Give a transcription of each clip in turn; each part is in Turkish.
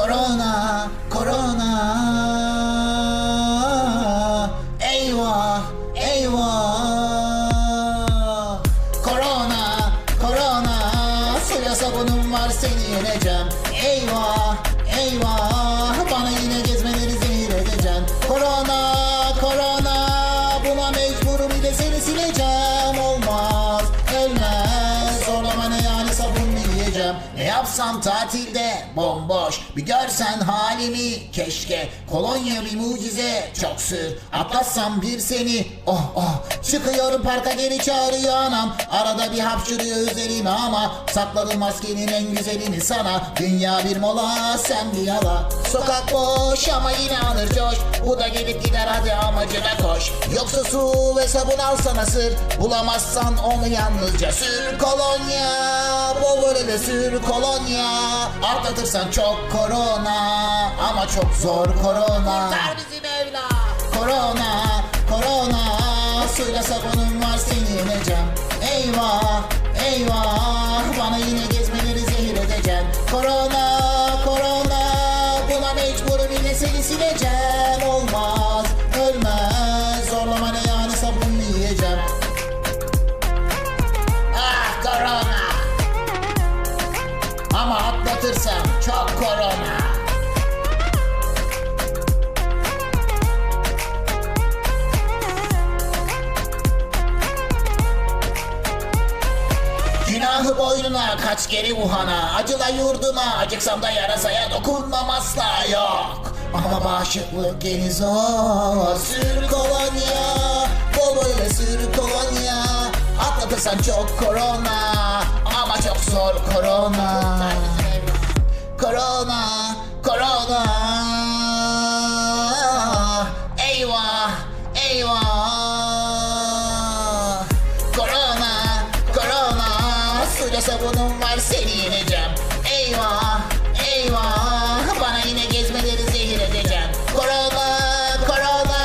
korona, korona. Eyvah, eyvah. Korona, korona. Suya sabunum var seni yeneceğim. Eyvah. Yiyeceğim. Ne yapsam tatilde bomboş. Bir görsen halimi keşke. Kolonya bir mucize çok sür. Atlatsam bir seni oh oh. Çıkıyorum parka geri çağırıyor anam. Arada bir hapşırıyor üzerime ama sakladım maskenin en güzelini sana. Dünya bir mola sen bir yala. Sokak boş ama yine alır coş. Bu da gelip gider hadi amacına koş. Yoksa su ve sabun alsana sır. Bulamazsan onu yalnızca sür kolonya. Bol böyle de sür kolonya. Atlatırsan çok korona. Ama çok zor korona. Kurtar bizi Mevla. Korona, korona Suyla sabunum var seni yeneceğim Eyvah, eyvah Bana yine gezmeleri zehir Korona, korona Günahı boynuna kaç geri Wuhan'a Acıla yurduma acıksam da yarasaya dokunmam asla yok. Ama bağışıklık geni zor Sür kolonya Bol böyle sür kolonya. Atlatırsan çok korona Ama çok zor korona. Korona Korona savunum var seni yeneceğim. Eyvah, eyvah. Bana yine gezmeleri zehir edeceğim. Korona, korona.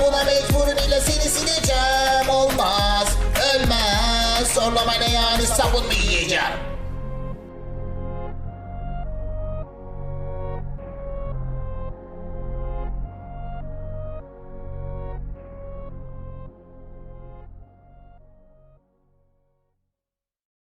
Buna mecburum ile seni sileceğim. Olmaz, ölmez. Zorlamayla yani savun mu yiyeceğim?